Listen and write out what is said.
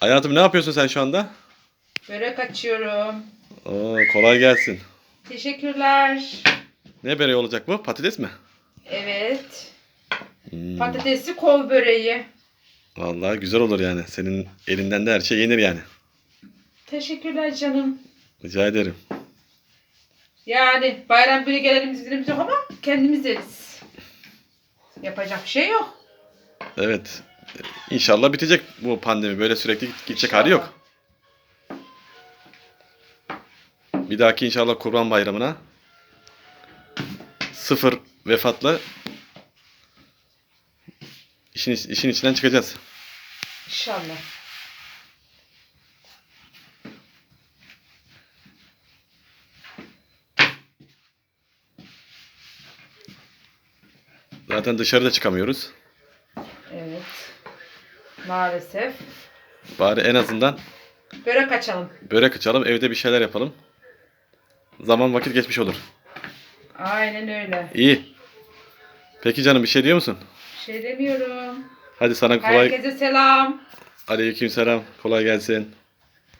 Hayatım ne yapıyorsun sen şu anda? Börek açıyorum. Oo, kolay gelsin. Teşekkürler. Ne böreği olacak bu? Patates mi? Evet. Hmm, Patatesli kol böreği. vallahi güzel olur yani. Senin elinden de her şey yenir yani. Teşekkürler canım. Rica ederim. Yani bayram günü gelenimiz gidenimiz yok ama kendimiz yeriz. Yapacak şey yok. Evet. İnşallah bitecek bu pandemi. Böyle sürekli gidecek hali yok. Bir dahaki inşallah Kurban Bayramı'na sıfır vefatla işin, işin içinden çıkacağız. İnşallah. Zaten dışarıda çıkamıyoruz. Maalesef. Bari en azından Börek açalım. börek açalım, evde bir şeyler yapalım. Zaman vakit geçmiş olur. Aynen öyle. İyi. Peki canım bir şey diyor musun? Bir şey demiyorum. Hadi sana kolay... Herkese selam. Aleykümselam. Kolay gelsin.